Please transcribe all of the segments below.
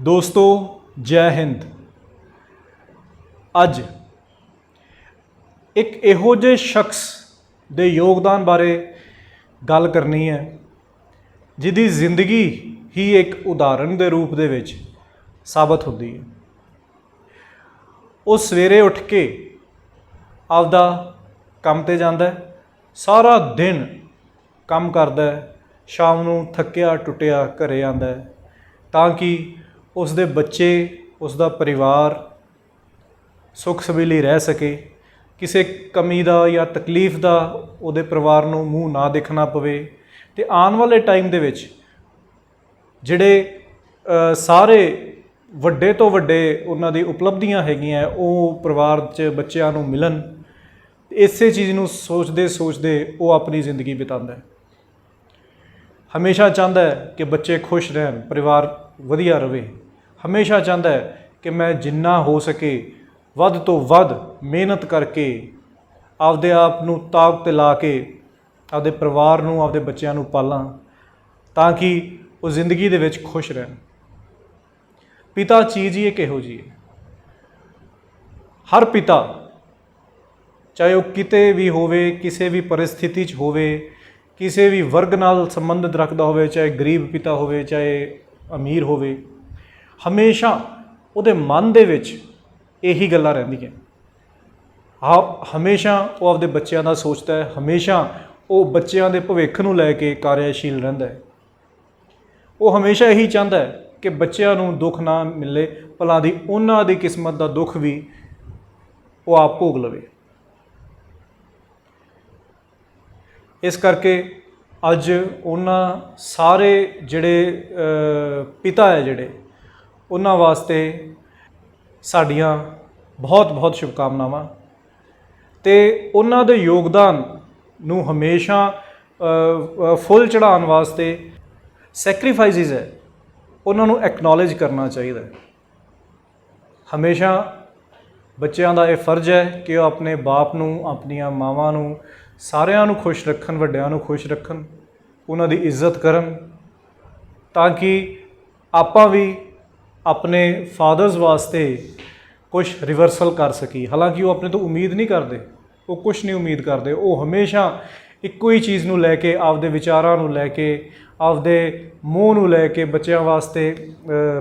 ਦੋਸਤੋ, ਜੈ ਹਿੰਦ। ਅੱਜ ਇੱਕ ਇਹੋ ਜਿਹੇ ਸ਼ਖਸ ਦੇ ਯੋਗਦਾਨ ਬਾਰੇ ਗੱਲ ਕਰਨੀ ਹੈ, ਜਿਹਦੀ ਜ਼ਿੰਦਗੀ ਹੀ ਇੱਕ ਉਦਾਹਰਣ ਦੇ ਰੂਪ ਦੇ ਵਿੱਚ ਸਾਬਤ ਹੁੰਦੀ ਹੈ। ਉਹ ਸਵੇਰੇ ਉੱਠ ਕੇ ਆਪਦਾ ਕੰਮ ਤੇ ਜਾਂਦਾ ਹੈ, ਸਾਰਾ ਦਿਨ ਕੰਮ ਕਰਦਾ ਹੈ, ਸ਼ਾਮ ਨੂੰ ਥੱਕਿਆ ਟੁੱਟਿਆ ਘਰੇ ਆਉਂਦਾ ਹੈ, ਤਾਂ ਕਿ ਉਸ ਦੇ ਬੱਚੇ ਉਸ ਦਾ ਪਰਿਵਾਰ ਸੁੱਖ ਸਬੀਲੀ ਰਹਿ ਸਕੇ, ਕਿਸੇ ਕਮੀ ਦਾ ਜਾਂ ਤਕਲੀਫ ਦਾ ਉਹਦੇ ਪਰਿਵਾਰ ਨੂੰ ਮੂੰਹ ਨਾ ਦੇਖਣਾ ਪਵੇ ਤੇ ਆਉਣ ਵਾਲੇ ਟਾਈਮ ਦੇ ਵਿੱਚ ਜਿਹੜੇ ਸਾਰੇ ਵੱਡੇ ਤੋਂ ਵੱਡੇ ਉਹਨਾਂ ਦੀ ਉਪਲਬਧੀਆਂ ਹੈਗੀਆਂ ਉਹ ਪਰਿਵਾਰ 'ਚ ਬੱਚਿਆਂ ਨੂੰ ਮਿਲਣ, ਇਸੇ ਚੀਜ਼ ਨੂੰ ਸੋਚਦੇ ਸੋਚਦੇ ਉਹ ਆਪਣੀ ਜ਼ਿੰਦਗੀ ਬਿਤਾਉਂਦਾ ਹੈ। ਹਮੇਸ਼ਾ ਚਾਹੁੰਦਾ ਹੈ ਕਿ ਬੱਚੇ ਖੁਸ਼ ਰਹਿਣ, ਪਰਿਵਾਰ ਵਧੀਆ ਰਹੇ। ਹਮੇਸ਼ਾ ਚਾਹੁੰਦਾ ਹੈ ਕਿ ਮੈਂ ਜਿੰਨਾ ਹੋ ਸਕੇ ਵੱਧ ਤੋਂ ਵੱਧ ਮਿਹਨਤ ਕਰਕੇ ਆਪਦੇ ਆਪ ਨੂੰ ਤਾਕਤ ਲਾ ਕੇ ਆਪਦੇ ਪਰਿਵਾਰ ਨੂੰ, ਆਪਦੇ ਬੱਚਿਆਂ ਨੂੰ ਪਾਲਾਂ ਤਾਂ ਕਿ ਉਹ ਜ਼ਿੰਦਗੀ ਦੇ ਵਿੱਚ ਖੁਸ਼ ਰਹਿਣ। ਪਿਤਾ ਚੀਜ਼ ਹੀ ਇੱਕ ਇਹੋ ਜਿਹੀ ਹੈ। ਹਰ ਪਿਤਾ, ਚਾਹੇ ਉਹ ਕਿਤੇ ਵੀ ਹੋਵੇ, ਕਿਸੇ ਵੀ ਪਰਿਸਥਿਤੀ 'ਚ ਹੋਵੇ, ਕਿਸੇ ਵੀ ਵਰਗ ਨਾਲ ਸੰਬੰਧਿਤ ਰੱਖਦਾ ਹੋਵੇ, ਚਾਹੇ ਗਰੀਬ ਪਿਤਾ ਹੋਵੇ, ਚਾਹੇ ਅਮੀਰ ਹੋਵੇ ਹਮੇਸ਼ਾ ਉਹਦੇ ਮਨ ਦੇ ਵਿੱਚ ਇਹੀ ਗੱਲਾਂ ਰਹਿੰਦੀਆਂ। ਹਾਂ ਹਮੇਸ਼ਾ ਉਹ ਆਪਦੇ ਬੱਚਿਆਂ ਦਾ ਸੋਚਦਾ ਹੈ, ਹਮੇਸ਼ਾ ਉਹ ਬੱਚਿਆਂ ਦੇ ਭਵਿੱਖ ਨੂੰ ਲੈ ਕੇ ਕਾਰਿਆਸ਼ੀਲ ਰਹਿੰਦਾ ਹੈ। ਉਹ ਹਮੇਸ਼ਾ ਇਹੀ ਚਾਹੁੰਦਾ ਹੈ ਕਿ ਬੱਚਿਆਂ ਨੂੰ ਦੁੱਖ ਨਾ ਮਿਲੇ, ਭਲਾ ਦੀ ਉਹਨਾਂ ਦੀ ਕਿਸਮਤ ਦਾ ਦੁੱਖ ਵੀ ਉਹ ਆਪ ਭੋਗ ਲਵੇ। ਇਸ ਕਰਕੇ ਅੱਜ ਉਹਨਾਂ ਸਾਰੇ ਜਿਹੜੇ ਪਿਤਾ ਹੈ ਜਿਹੜੇ ਉਹਨਾਂ ਵਾਸਤੇ ਸਾਡੀਆਂ ਬਹੁਤ ਬਹੁਤ ਸ਼ੁਭਕਾਮਨਾਵਾਂ ਤੇ ਉਹਨਾਂ ਦੇ ਯੋਗਦਾਨ ਨੂੰ ਹਮੇਸ਼ਾ ਫੁੱਲ ਚੜਾਉਣ ਵਾਸਤੇ ਸੈਕਰੀਫਾਈਸਿਸ ਹੈ। ਉਹਨਾਂ ਨੂੰ ਐਕਨੋਲੇਜ ਕਰਨਾ ਚਾਹੀਦਾ ਹੈ। ਹਮੇਸ਼ਾ ਬੱਚਿਆਂ ਦਾ ਇਹ ਫਰਜ਼ ਹੈ ਕਿ ਉਹ ਆਪਣੇ ਬਾਪ ਨੂੰ, ਆਪਣੀਆਂ ਮਾਵਾਂ ਨੂੰ, ਸਾਰਿਆਂ ਨੂੰ ਖੁਸ਼ ਰੱਖਣ, ਵੱਡਿਆਂ ਨੂੰ ਖੁਸ਼ ਰੱਖਣ, ਉਹਨਾਂ ਦੀ ਇੱਜ਼ਤ ਕਰਨ ਤਾਂ ਕਿ ਆਪਾਂ ਵੀ ਆਪਣੇ ਫਾਦਰਸ ਵਾਸਤੇ ਕੁਝ ਰਿਵਰਸਲ ਕਰ ਸਕੀ। ਹਾਲਾਂਕਿ ਉਹ ਆਪਣੇ ਤੋਂ ਉਮੀਦ ਨਹੀਂ ਕਰਦੇ, ਉਹ ਕੁਝ ਨਹੀਂ ਉਮੀਦ ਕਰਦੇ। ਉਹ ਹਮੇਸ਼ਾ ਇੱਕੋ ਹੀ ਚੀਜ਼ ਨੂੰ ਲੈ ਕੇ, ਆਪਦੇ ਵਿਚਾਰਾਂ ਨੂੰ ਲੈ ਕੇ, ਆਪਦੇ ਮੋਹ ਨੂੰ ਲੈ ਕੇ, ਬੱਚਿਆਂ ਵਾਸਤੇ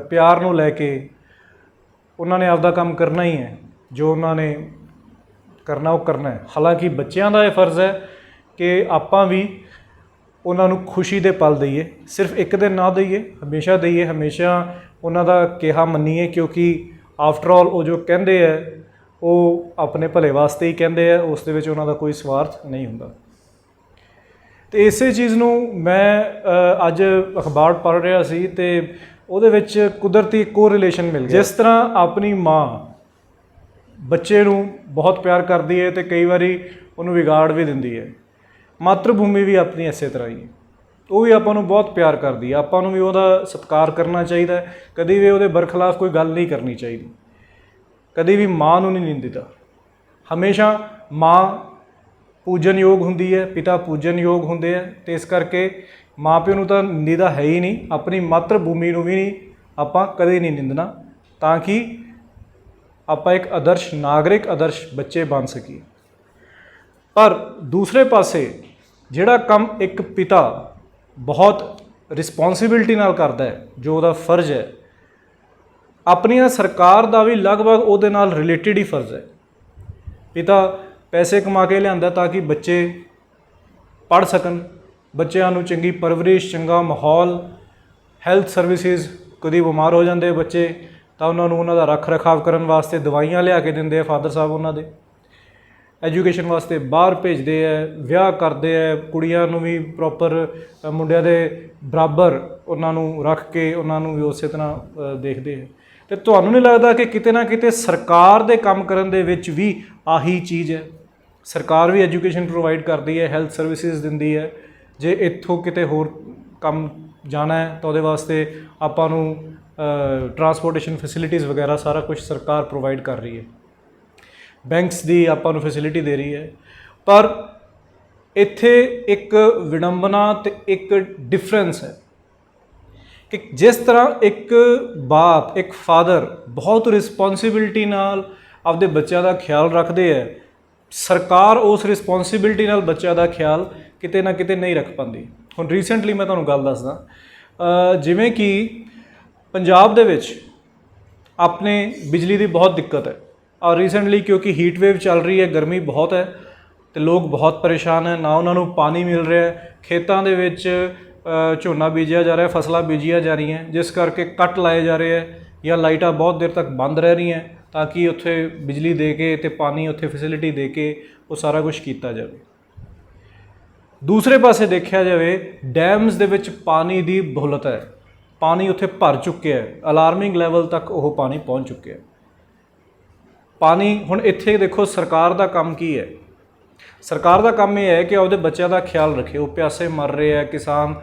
ਪਿਆਰ ਨੂੰ ਲੈ ਕੇ ਉਹਨਾਂ ਨੇ ਆਪਦਾ ਕੰਮ ਕਰਨਾ ਹੀ ਹੈ। ਜੋ ਉਹਨਾਂ ਨੇ ਕਰਨਾ, ਉਹ ਕਰਨਾ ਹੈ। ਹਾਲਾਂਕਿ ਬੱਚਿਆਂ ਦਾ ਇਹ ਫਰਜ਼ ਹੈ ਕਿ ਆਪਾਂ ਵੀ ਉਹਨਾਂ ਨੂੰ ਖੁਸ਼ੀ ਦੇ ਪਲ ਦਈਏ, ਸਿਰਫ ਇੱਕ ਦਿਨ ਨਾ ਦਈਏ, ਹਮੇਸ਼ਾ ਦਈਏ, ਹਮੇਸ਼ਾ ਉਹਨਾਂ ਦਾ ਕਿਹਾ ਮੰਨੀਏ ਕਿਉਂਕਿ ਆਫਟਰ ਆਲ ਉਹ ਜੋ ਕਹਿੰਦੇ ਆ, ਉਹ ਆਪਣੇ ਭਲੇ ਵਾਸਤੇ ਹੀ ਕਹਿੰਦੇ ਆ, ਉਸ ਦੇ ਵਿੱਚ ਉਹਨਾਂ ਦਾ ਕੋਈ ਸਵਾਰਥ ਨਹੀਂ ਹੁੰਦਾ। ਤੇ ਇਸੇ ਚੀਜ਼ ਨੂੰ ਮੈਂ ਅੱਜ ਅਖਬਾਰ ਪੜ੍ਹ ਰਿਹਾ ਸੀ ਤੇ ਉਹਦੇ ਵਿੱਚ ਕੁਦਰਤੀ ਕੋਰਿਲੇਸ਼ਨ ਮਿਲ ਗਿਆ। ਜਿਸ ਤਰ੍ਹਾਂ ਆਪਣੀ ਮਾਂ ਬੱਚੇ ਨੂੰ ਬਹੁਤ ਪਿਆਰ ਕਰਦੀ ਹੈ ਤੇ ਕਈ ਵਾਰੀ ਉਹਨੂੰ ਵਿਗਾੜ ਵੀ ਦਿੰਦੀ ਹੈ। ਮਾਤਰ ਭੂਮੀ ਵੀ ਆਪਣੀ ਇਸੇ ਤਰ੍ਹਾਂ ਹੀ ਹੈ। ਉਹ ਵੀ ਆਪਾਂ ਨੂੰ ਬਹੁਤ ਪਿਆਰ ਕਰਦੀ ਹੈ। ਆਪਾਂ ਨੂੰ ਵੀ ਉਹਦਾ ਸਤਿਕਾਰ ਕਰਨਾ ਚਾਹੀਦਾ ਹੈ। ਕਦੀ ਵੀ ਉਹਦੇ ਬਰਖਲਾਫ ਕੋਈ ਗੱਲ ਨਹੀਂ ਕਰਨੀ ਚਾਹੀਦੀ। ਕਦੀ ਵੀ ਮਾਂ ਨੂੰ ਨਹੀਂ ਨਿੰਦਿਤਾ। ਹਮੇਸ਼ਾ ਮਾਂ ਪੂਜਨਯੋਗ ਹੁੰਦੀ ਹੈ, ਪਿਤਾ ਪੂਜਨਯੋਗ ਹੁੰਦੇ ਆ ਤੇ ਇਸ ਕਰਕੇ ਮਾਪਿਓ ਨੂੰ ਤਾਂ ਨਿੰਦਾ ਹੈ ਹੀ ਨਹੀਂ। ਆਪਣੀ ਮਾਤਰ ਭੂਮੀ ਨੂੰ ਵੀ ਨਹੀਂ ਆਪਾਂ ਕਦੇ ਨਹੀਂ ਨਿੰਦਣਾ। ਤਾਂ ਕਿ ਆਪਾਂ ਇੱਕ ਆਦਰਸ਼ ਨਾਗਰਿਕ, ਆਦਰਸ਼ ਬੱਚੇ ਬਣ ਸਕੀਏ। ਪਰ ਦੂਸਰੇ ਪਾਸੇ ਜਿਹੜਾ ਕੰਮ ਇੱਕ ਪਿਤਾ ਬਹੁਤ ਰਿਸਪੌਂਸਿਬਿਲਟੀ ਨਾਲ ਕਰਦਾ ਹੈ, ਜੋ ਉਹਦਾ ਫਰਜ਼ ਹੈ, ਆਪਣੀਆਂ ਸਰਕਾਰ ਦਾ ਵੀ ਲਗਭਗ ਉਹਦੇ ਨਾਲ ਰਿਲੇਟਡ ਹੀ ਫਰਜ਼ ਹੈ। ਪਿਤਾ ਪੈਸੇ ਕਮਾ ਕੇ ਲਿਆਂਦਾ ਤਾਂ ਕਿ ਬੱਚੇ ਪੜ੍ਹ ਸਕਣ, ਬੱਚਿਆਂ ਨੂੰ ਚੰਗੀ ਪਰਵਰਿਸ਼, ਚੰਗਾ ਮਾਹੌਲ ਹੈਲਥ ਸਰਵਿਸਿਜ਼ ਕਦੀ ਬਿਮਾਰ ਹੋ ਜਾਂਦੇ ਬੱਚੇ, ਤਾਂ ਉਹਨਾਂ ਨੂੰ ਉਹਨਾਂ ਦਾ ਰੱਖ ਰਖਾਵ ਕਰਨ ਵਾਸਤੇ ਦਵਾਈਆਂ ਲਿਆ ਕੇ ਦਿੰਦੇ ਆ ਫਾਦਰ ਸਾਹਿਬ ਉਹਨਾਂ ਦੇ। ਐਜੂਕੇਸ਼ਨ ਵਾਸਤੇ ਬਾਹਰ ਭੇਜਦੇ ਆ ਵਿਆਹ ਕਰਦੇ ਆ ਕੁੜੀਆਂ ਨੂੰ ਵੀ ਪ੍ਰੋਪਰ ਮੁੰਡਿਆਂ ਦੇ ਬਰਾਬਰ ਉਹਨਾਂ ਨੂੰ ਰੱਖ ਕੇ ਉਹਨਾਂ ਨੂੰ ਵੀ ਉਸੇ ਤਰ੍ਹਾਂ ਦੇਖਦੇ ਆ ਤੇ ਤੁਹਾਨੂੰ ਨਹੀਂ ਲੱਗਦਾ ਕਿ ਕਿਤੇ ਨਾ ਕਿਤੇ ਸਰਕਾਰ ਦੇ ਕੰਮ ਕਰਨ ਦੇ ਵਿੱਚ ਵੀ ਆਹੀ ਚੀਜ਼ ਹੈ ਸਰਕਾਰ ਵੀ ਐਜੂਕੇਸ਼ਨ ਪ੍ਰੋਵਾਈਡ ਕਰਦੀ ਹੈ ਹੈਲਥ ਸਰਵਿਸਿਜ਼ ਦਿੰਦੀ ਹੈ ਜੇ ਇੱਥੋਂ ਕਿਤੇ ਹੋਰ ਕੰਮ ਜਾਣਾ ਹੈ ਤਾਂ ਉਹਦੇ ਵਾਸਤੇ ਆਪਾਂ ਨੂੰ ਟਰਾਂਸਪੋਰਟੇਸ਼ਨ ਫੈਸਿਲਿਟੀਜ਼ ਵਗੈਰਾ ਸਾਰਾ ਕੁਝ ਸਰਕਾਰ ਪ੍ਰੋਵਾਈਡ ਕਰ ਰਹੀ ਹੈ ਬੈਂਕਸ ਦੀ ਆਪਾਂ ਨੂੰ ਫੈਸਿਲਿਟੀ ਦੇ ਰਹੀ ਹੈ। ਪਰ ਇੱਥੇ ਇੱਕ ਵਿਡੰਬਨਾ ਤੇ ਇੱਕ ਡਿਫਰੈਂਸ ਹੈ ਕਿ ਜਿਸ ਤਰ੍ਹਾਂ ਇੱਕ ਬਾਪ, ਇੱਕ ਫਾਦਰ ਬਹੁਤ ਰਿਸਪੌਂਸਿਬਿਲਟੀ ਨਾਲ ਆਪਦੇ ਬੱਚਿਆਂ ਦਾ ਖਿਆਲ ਰੱਖਦੇ ਹੈ, ਸਰਕਾਰ ਉਸ ਰਿਸਪੌਂਸਿਬਿਲਟੀ ਨਾਲ ਬੱਚਿਆਂ ਦਾ ਖਿਆਲ ਕਿਤੇ ਨਾ ਕਿਤੇ ਨਹੀਂ ਰੱਖ ਪਾਉਂਦੀ। ਹੁਣ ਰੀਸੈਂਟਲੀ ਮੈਂ ਤੁਹਾਨੂੰ ਗੱਲ ਦੱਸਦਾ ਜਿਵੇਂ ਕਿ ਪੰਜਾਬ ਦੇ ਵਿੱਚ ਆਪਣੇ ਬਿਜਲੀ ਦੀ ਬਹੁਤ ਦਿੱਕਤ ਹੈ। ਔਰ ਰੀਸੈਂਟਲੀ ਕਿਉਂਕਿ ਹੀਟ ਵੇਵ ਚੱਲ ਰਹੀ ਹੈ, ਗਰਮੀ ਬਹੁਤ ਹੈ ਤੇ ਲੋਕ ਬਹੁਤ ਪਰੇਸ਼ਾਨ ਹੈ, ਨਾ ਉਹਨਾਂ ਨੂੰ ਪਾਣੀ ਮਿਲ ਰਿਹਾ ਹੈ। ਖੇਤਾਂ ਦੇ ਵਿੱਚ ਝੋਨਾ ਬੀਜਿਆ ਜਾ ਰਿਹਾ ਫਸਲਾਂ ਬੀਜੀਆਂ ਜਾ ਰਹੀਆਂ ਜਿਸ ਕਰਕੇ ਕੱਟ ਲਾਏ ਜਾ ਰਹੇ ਹੈ ਜਾਂ ਲਾਈਟਾਂ ਬਹੁਤ ਦੇਰ ਤੱਕ ਬੰਦ ਰਹਿ ਰਹੀਆਂ ਤਾਂ ਕਿ ਉੱਥੇ ਬਿਜਲੀ ਦੇ ਕੇ ਤੇ ਪਾਣੀ ਉੱਥੇ ਫੈਸਿਲਿਟੀ ਦੇ ਕੇ ਉਹ ਸਾਰਾ ਕੁਝ ਕੀਤਾ ਜਾਵੇ। ਦੂਸਰੇ ਪਾਸੇ ਦੇਖਿਆ ਜਾਵੇ, ਡੈਮਸ ਦੇ ਵਿੱਚ ਪਾਣੀ ਦੀ ਬਹੁਲਤ ਹੈ। ਪਾਣੀ ਉੱਥੇ ਭਰ ਚੁੱਕਿਆ ਹੈ। ਅਲਾਰਮਿੰਗ ਲੈਵਲ ਤੱਕ ਉਹ ਪਾਣੀ ਪਹੁੰਚ ਚੁੱਕਿਆ ਹੈ। ਪਾਣੀ, ਹੁਣ ਇੱਥੇ ਦੇਖੋ ਸਰਕਾਰ ਦਾ ਕੰਮ ਕੀ ਹੈ? ਸਰਕਾਰ ਦਾ ਕੰਮ ਇਹ ਹੈ ਕਿ ਉਹਦੇ ਬੱਚਿਆਂ ਦਾ ਖਿਆਲ ਰੱਖੇ। ਉਹ ਪਿਆਸੇ ਮਰ ਰਹੇ ਆ ਕਿਸਾਨ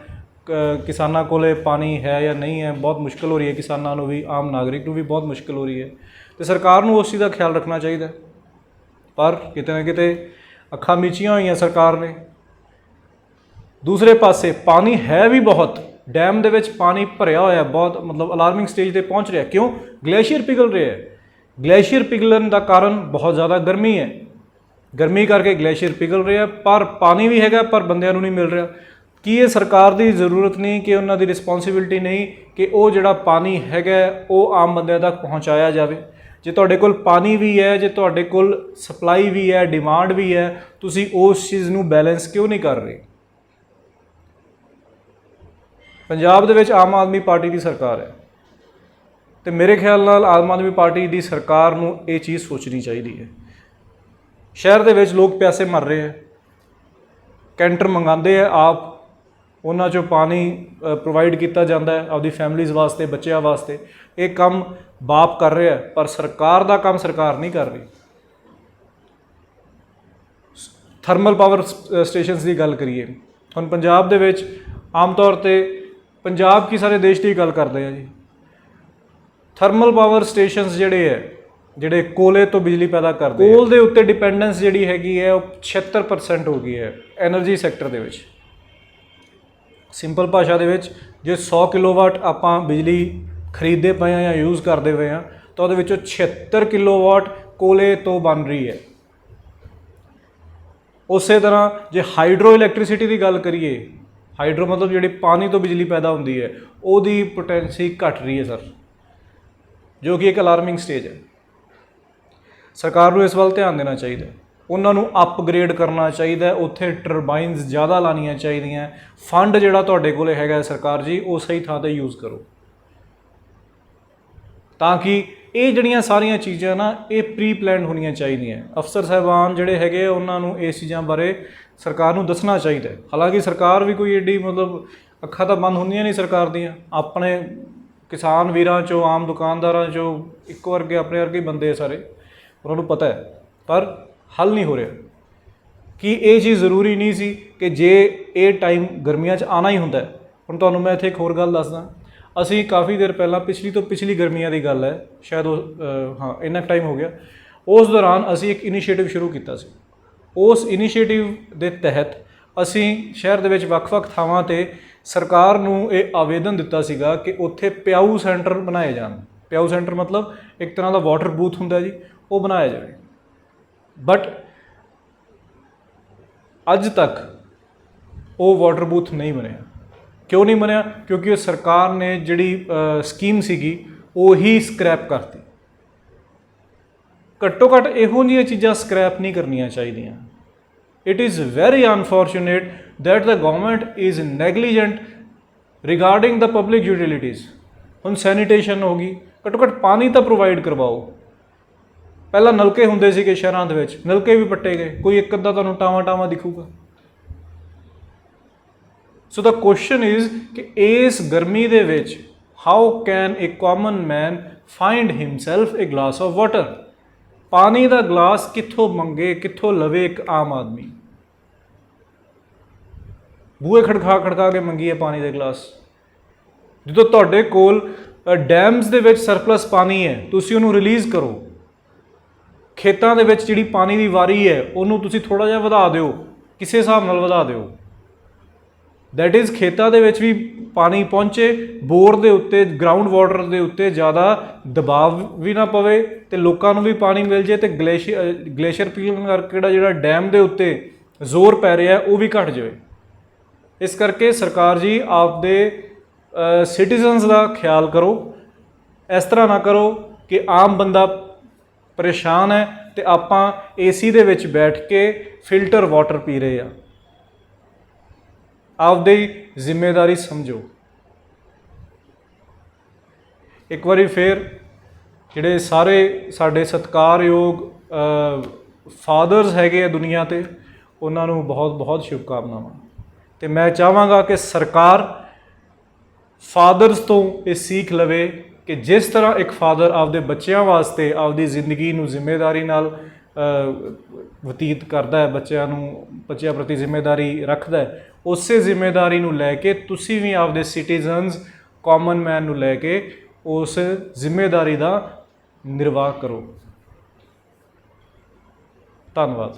ਕਿਸਾਨਾਂ ਕੋਲੇ ਪਾਣੀ ਹੈ ਜਾਂ ਨਹੀਂ ਹੈ, ਬਹੁਤ ਮੁਸ਼ਕਲ ਹੋ ਰਹੀ ਹੈ ਕਿਸਾਨਾਂ ਨੂੰ ਵੀ, ਆਮ ਨਾਗਰਿਕ ਨੂੰ ਵੀ ਬਹੁਤ ਮੁਸ਼ਕਲ ਹੋ ਰਹੀ ਹੈ। ਤੇ ਸਰਕਾਰ ਨੂੰ ਉਸ ਚੀਜ਼ ਦਾ ਖਿਆਲ ਰੱਖਣਾ ਚਾਹੀਦਾ। ਪਰ ਕਿਤੇ ਨਾ ਕਿਤੇ ਅੱਖਾਂ ਮੀਚੀਆਂ ਹੋਈਆਂ ਸਰਕਾਰ ਨੇ। ਦੂਸਰੇ ਪਾਸੇ ਪਾਣੀ ਹੈ ਵੀ ਬਹੁਤ। ਡੈਮ ਦੇ ਵਿੱਚ ਪਾਣੀ ਭਰਿਆ ਹੋਇਆ ਬਹੁਤ, ਮਤਲਬ ਅਲਾਰਮਿੰਗ ਸਟੇਜ ਤੇ ਪਹੁੰਚ ਰਿਹਾ। ਕਿਉਂ? ਗਲੇਸ਼ੀਅਰ ਪਿਘਲ ਰਿਹਾ ਹੈ। ਗਲੇਸ਼ੀਅਰ ਪਿਘਲਣ ਦਾ ਕਾਰਨ ਬਹੁਤ ਜ਼ਿਆਦਾ ਗਰਮੀ ਹੈ। ਗਰਮੀ ਕਰਕੇ ਗਲੇਸ਼ੀਅਰ ਪਿਘਲ ਰਿਹਾ, ਪਰ ਪਾਣੀ ਵੀ ਹੈਗਾ, ਪਰ ਬੰਦਿਆਂ ਨੂੰ ਨਹੀਂ ਮਿਲ ਰਿਹਾ। ਕੀ ਇਹ ਸਰਕਾਰ ਦੀ ਜ਼ਰੂਰਤ ਨਹੀਂ ਕਿ ਉਹਨਾਂ ਦੀ ਰਿਸਪੌਂਸਿਬਿਲਟੀ ਨਹੀਂ ਕਿ ਉਹ ਜਿਹੜਾ ਪਾਣੀ ਹੈਗਾ, ਉਹ ਆਮ ਬੰਦਿਆਂ ਤੱਕ ਪਹੁੰਚਾਇਆ ਜਾਵੇ? ਜੇ ਤੁਹਾਡੇ ਕੋਲ ਪਾਣੀ ਵੀ ਹੈ, ਜੇ ਤੁਹਾਡੇ ਕੋਲ ਸਪਲਾਈ ਵੀ ਹੈ ਡਿਮਾਂਡ ਵੀ ਹੈ, ਤੁਸੀਂ ਉਸ ਚੀਜ਼ ਨੂੰ ਬੈਲੈਂਸ ਕਿਉਂ ਨਹੀਂ ਕਰ ਰਹੇ? ਪੰਜਾਬ ਦੇ ਵਿੱਚ ਆਮ ਆਦਮੀ ਪਾਰਟੀ ਦੀ ਸਰਕਾਰ ਹੈ। ਤੇ ਮੇਰੇ ਖਿਆਲ ਨਾਲ ਆਮ ਆਦਮੀ ਪਾਰਟੀ ਦੀ ਸਰਕਾਰ ਨੂੰ ਇਹ ਚੀਜ਼ ਸੋਚਣੀ ਚਾਹੀਦੀ ਹੈ। ਸ਼ਹਿਰ ਦੇ ਵਿੱਚ ਲੋਕ ਪਿਆਸੇ ਮਰ ਰਹੇ ਹੈ। ਕੈਂਟਰ ਮੰਗਾਉਂਦੇ ਆ ਆਪ। ਉਹਨਾਂ ਚੋਂ ਪਾਣੀ ਪ੍ਰੋਵਾਈਡ ਕੀਤਾ ਜਾਂਦਾ ਹੈ ਆਪਦੀ ਫੈਮਿਲੀਜ਼ ਵਾਸਤੇ, ਬੱਚਿਆਂ ਵਾਸਤੇ। ਇਹ ਕੰਮ ਬਾਪ ਕਰ ਰਿਹਾ ਪਰ ਸਰਕਾਰ ਦਾ ਕੰਮ ਸਰਕਾਰ ਨਹੀਂ ਕਰ ਰਹੀ। ਥਰਮਲ ਪਾਵਰ ਸਟੇਸ਼ਨਸ ਦੀ ਗੱਲ ਕਰੀਏ। ਹੁਣ ਪੰਜਾਬ ਦੇ ਵਿੱਚ ਆਮ ਤੌਰ ਤੇ ਪੰਜਾਬ ਕੀ ਸਾਰੇ ਦੇਸ਼ ਦੀ ਗੱਲ ਕਰਦੇ ਆ ਜੀ। ਥਰਮਲ ਪਾਵਰ ਸਟੇਸ਼ਨਸ ਜਿਹੜੇ ਹੈ, ਜਿਹੜੇ ਕੋਲੇ ਤੋਂ ਬਿਜਲੀ ਪੈਦਾ ਕਰਦੇ ਕੋਲ ਦੇ ਉੱਤੇ ਡਿਪੈਂਡੈਂਸ ਜਿਹੜੀ ਹੈਗੀ ਹੈ, ਉਹ 76% ਹੋ ਗਈ ਹੈ એનર્ਜੀ ਸੈਕਟਰ ਦੇ ਵਿੱਚ। ਸਿੰਪਲ ਭਾਸ਼ਾ ਦੇ ਵਿੱਚ, ਜੇ 100 ਕਿਲੋਵਾਟ ਆਪਾਂ ਬਿਜਲੀ ਖਰੀਦਦੇ ਪਏ ਆ ਜਾਂ ਯੂਜ਼ ਕਰਦੇ ਪਏ ਆ ਤਾਂ ਉਹਦੇ ਵਿੱਚੋਂ 76 ਕਿਲੋਵਾਟ ਕੋਲੇ ਤੋਂ ਬਣ ਰਹੀ ਹੈ। ਉਸੇ ਤਰ੍ਹਾਂ ਜੇ ਹਾਈਡਰੋ ਇਲੈਕਟ੍ਰਿਸਿਟੀ ਦੀ ਗੱਲ ਕਰੀਏ ਹਾਈਡਰੋ ਮਤਲਬ ਜਿਹੜੀ ਪਾਣੀ ਤੋਂ ਬਿਜਲੀ ਪੈਦਾ ਹੁੰਦੀ ਹੈ, ਉਹਦੀ ਪੋਟੈਂਸੀ ਘਟ ਰਹੀ ਹੈ ਸਰ ਜੋ ਕਿ ਇੱਕ ਅਲਾਰਮਿੰਗ ਸਟੇਜ ਹੈ। ਸਰਕਾਰ ਨੂੰ ਇਸ ਵੱਲ ਧਿਆਨ ਦੇਣਾ ਚਾਹੀਦਾ ਉਹਨਾਂ ਨੂੰ ਅਪਗ੍ਰੇਡ ਕਰਨਾ ਚਾਹੀਦਾ ਉੱਥੇ ਟਰਬਾਈਨਸ ਜ਼ਿਆਦਾ ਲਾਣੀਆਂ ਚਾਹੀਦੀਆਂ ਫੰਡ ਜਿਹੜਾ ਤੁਹਾਡੇ ਕੋਲੇ ਹੈਗਾ ਸਰਕਾਰ ਜੀ, ਉਹ ਸਹੀ ਥਾਂ ਤੇ ਯੂਜ਼ ਕਰੋ। ਤਾਂ ਕਿ ਇਹ ਜਿਹੜੀਆਂ ਸਾਰੀਆਂ ਚੀਜ਼ਾਂ ਨਾ, ਇਹ ਪ੍ਰੀ ਪਲਾਨਡ ਹੋਣੀਆਂ ਚਾਹੀਦੀਆਂ ਅਫਸਰ ਸਾਹਿਬਾਨ ਜਿਹੜੇ ਹੈਗੇ ਉਹਨਾਂ ਨੂੰ ਇਸ ਚੀਜ਼ਾਂ ਬਾਰੇ ਸਰਕਾਰ ਨੂੰ ਦੱਸਣਾ ਚਾਹੀਦਾ ਹਾਲਾਂਕਿ ਸਰਕਾਰ ਵੀ ਕੋਈ ਏਡੀ ਮਤਲਬ ਅੱਖਾਂ ਤਾਂ ਬੰਦ ਹੁੰਦੀਆਂ ਨਹੀਂ ਸਰਕਾਰ ਦੀਆਂ। ਆਪਣੇ ਕਿਸਾਨ ਵੀਰਾਂ ਚੋਂ, ਆਮ ਦੁਕਾਨਦਾਰਾਂ ਚੋਂ ਇੱਕੋ ਵਰਗੇ, ਆਪਣੇ ਵਰਗੇ ਹੀ ਬੰਦੇ ਸਾਰੇ। ਉਹਨਾਂ ਨੂੰ ਪਤਾ ਹੈ, ਪਰ ਹੱਲ ਨਹੀਂ ਹੋ ਰਿਹਾ। ਕਿ ਇਹ ਚੀਜ਼ ਜ਼ਰੂਰੀ ਨਹੀਂ ਸੀ ਕਿ ਜੇ ਇਹ ਟਾਈਮ ਗਰਮੀਆਂ 'ਚ ਆਣਾ ਹੀ ਹੁੰਦਾ ਹੁਣ ਤੁਹਾਨੂੰ ਮੈਂ ਇੱਥੇ ਇੱਕ ਹੋਰ ਗੱਲ ਦੱਸਦਾ। ਅਸੀਂ ਕਾਫੀ ਦੇਰ ਪਹਿਲਾਂ ਪਿਛਲੀ ਤੋਂ ਪਿਛਲੀ ਗਰਮੀਆਂ ਦੀ ਗੱਲ ਹੈ, ਸ਼ਾਇਦ ਉਹ ਹਾਂ, ਇੰਨਾ ਟਾਈਮ ਹੋ ਗਿਆ। ਉਸ ਦੌਰਾਨ ਅਸੀਂ ਇੱਕ ਇਨੀਸ਼ੀਏਟਿਵ ਸ਼ੁਰੂ ਕੀਤਾ ਸੀ। ਉਸ ਇਨੀਸ਼ੀਏਟਿਵ ਦੇ ਤਹਿਤ ਅਸੀਂ ਸ਼ਹਿਰ ਦੇ ਵਿੱਚ ਵੱਖ-ਵੱਖ ਥਾਵਾਂ ਤੇ ਸਰਕਾਰ ਨੂੰ ਇਹ ਆਵੇਦਨ ਦਿੱਤਾ ਸੀਗਾ ਕਿ ਉੱਥੇ ਪਿਆਊ ਸੈਂਟਰ ਬਣਾਏ ਜਾਣ। ਪਿਆਊ ਸੈਂਟਰ ਮਤਲਬ ਇੱਕ ਤਰ੍ਹਾਂ ਦਾ ਵਾਟਰ ਬੂਥ ਹੁੰਦਾ ਜੀ, ਉਹ ਬਣਾਇਆ ਜਾਵੇ। ਬਟ ਅੱਜ ਤੱਕ ਉਹ ਵਾਟਰ ਬੂਥ ਨਹੀਂ ਬਣਿਆ। ਕਿਉਂ ਨਹੀਂ ਬਣਿਆ? ਕਿਉਂਕਿ ਉਹ ਸਰਕਾਰ ਨੇ ਜਿਹੜੀ ਸਕੀਮ ਸੀਗੀ, ਉਹੀ ਹੀ ਸਕ੍ਰੈਪ ਕਰਤੀ। ਘੱਟੋ ਘੱਟ ਇਹੋ ਜਿਹੀਆਂ ਚੀਜ਼ਾਂ ਸਕ੍ਰੈਪ ਨਹੀਂ ਕਰਨੀਆਂ ਚਾਹੀਦੀਆਂ। It is very unfortunate that the government is negligent regarding the public utilities. ਹੁਣ ਸੈਨੀਟੇਸ਼ਨ ਹੋ ਗਈ। ਘੱਟੋ ਘੱਟ ਪਾਣੀ ਤਾਂ ਪ੍ਰੋਵਾਈਡ ਕਰਵਾਓ। ਪਹਿਲਾਂ ਨਲਕੇ ਹੁੰਦੇ ਸੀਗੇ ਸ਼ਹਿਰਾਂ ਦੇ ਵਿੱਚ। ਨਲਕੇ ਵੀ ਪੱਟੇ ਗਏ। ਕੋਈ ਇੱਕ ਅੱਧਾ ਤੁਹਾਨੂੰ ਟਾਵਾ ਟਾਵਾ ਦਿਖੂਗਾ। ਸੋ ਦਾ ਕੁਐਸਚਨ ਇਜ਼ ਕਿ ਇਸ ਗਰਮੀ ਦੇ ਵਿੱਚ how can a common man find himself a glass of water ਪਾਣੀ ਦਾ ਗਲਾਸ ਕਿੱਥੋਂ ਮੰਗੇ, ਕਿੱਥੋਂ ਲਵੇ ਇੱਕ ਆਮ ਆਦਮੀ? ਬੂਹੇ ਖੜਖਾ ਖੜਕਾ ਕੇ ਮੰਗੀਏ ਪਾਣੀ ਦੇ ਗਲਾਸ। ਜਦੋਂ ਤੁਹਾਡੇ ਕੋਲ ਡੈਮਸ ਦੇ ਵਿੱਚ ਸਰਪਲਸ ਪਾਣੀ ਹੈ, ਤੁਸੀਂ ਉਹਨੂੰ ਰਿਲੀਜ਼ ਕਰੋ। ਖੇਤਾਂ ਦੇ ਵਿੱਚ ਜਿਹੜੀ ਪਾਣੀ ਦੀ ਵਾਰੀ ਹੈ, ਉਹਨੂੰ ਤੁਸੀਂ ਥੋੜਾ ਜਿਹਾ ਵਧਾ ਦਿਓ, ਕਿਸੇ ਹਿਸਾਬ ਨਾਲ ਵਧਾ ਦਿਓ। ਦੈਟ ਇਜ਼ ਖੇਤਾਂ ਦੇ ਵਿੱਚ ਵੀ ਪਾਣੀ ਪਹੁੰਚੇ, ਬੋਰ ਦੇ ਉੱਤੇ ਗਰਾਊਂਡ ਵਾਟਰ ਦੇ ਉੱਤੇ ਜ਼ਿਆਦਾ ਦਬਾਅ ਵੀ ਨਾ ਪਵੇ ਤੇ ਲੋਕਾਂ ਨੂੰ ਵੀ ਪਾਣੀ ਮਿਲ ਜੇ ਤੇ ਗਲੇਸ਼ੀਅਰ ਗਲੇਸ਼ੀਅਰ ਪੀਲਣ ਕਰਕੇ ਜਿਹੜਾ ਡੈਮ ਦੇ ਉੱਤੇ ਜ਼ੋਰ ਪੈ ਰਿਹਾ ਉਹ ਵੀ ਘਟ ਜਾਵੇ। ਇਸ ਕਰਕੇ ਸਰਕਾਰ ਜੀ ਆਪਦੇ ਸਿਟੀਜ਼ਨਸ ਦਾ ਖਿਆਲ ਕਰੋ। ਇਸ ਤਰ੍ਹਾਂ ਨਾ ਕਰੋ ਕਿ ਆਮ ਬੰਦਾ ਪਰੇਸ਼ਾਨ ਹੈ ਤੇ ਆਪਾਂ ਏਸੀ ਦੇ ਵਿੱਚ ਬੈਠ ਕੇ ਫਿਲਟਰ ਵਾਟਰ ਪੀ ਰਹੇ ਆ ਆਪਦੀ ਜ਼ਿੰਮੇਵਾਰੀ ਸਮਝੋ। ਇੱਕ ਵਾਰੀ ਫੇਰ ਜਿਹੜੇ ਸਾਰੇ ਸਾਡੇ ਸਤਿਕਾਰਯੋਗ ਫਾਦਰਸ ਹੈਗੇ ਆ ਦੁਨੀਆ ਤੇ, ਉਹਨਾਂ ਨੂੰ ਬਹੁਤ ਬਹੁਤ ਸ਼ੁਭਕਾਮਨਾਵਾਂ। ਤੇ ਮੈਂ ਚਾਹਾਂਗਾ ਕਿ ਸਰਕਾਰ ਫਾਦਰਸ ਤੋਂ ਇਹ ਸਿੱਖ ਲਵੇ ਕਿ ਜਿਸ ਤਰ੍ਹਾਂ ਇੱਕ ਫਾਦਰ ਆਪਦੇ ਬੱਚਿਆਂ ਵਾਸਤੇ ਆਪਦੀ ਜ਼ਿੰਦਗੀ ਨੂੰ ਜ਼ਿੰਮੇਵਾਰੀ ਨਾਲ ਅ, ਬਤੀਤ ਕਰਦਾ ਹੈ ਬੱਚਿਆਂ ਨੂੰ ਬੱਚਿਆਂ ਪ੍ਰਤੀ ਜ਼ਿੰਮੇਵਾਰੀ ਰੱਖਦਾ ਹੈ ਉਸੇ ਜ਼ਿੰਮੇਵਾਰੀ ਨੂੰ ਲੈ ਕੇ ਤੁਸੀਂ ਵੀ ਆਪਦੇ ਸਿਟੀਜ਼ਨਸ ਕਾਮਨ ਮੈਨ ਨੂੰ ਲੈ ਕੇ ਉਸ ਜ਼ਿੰਮੇਵਾਰੀ ਦਾ ਨਿਰਵਾਹ ਕਰੋ। ਧੰਨਵਾਦ।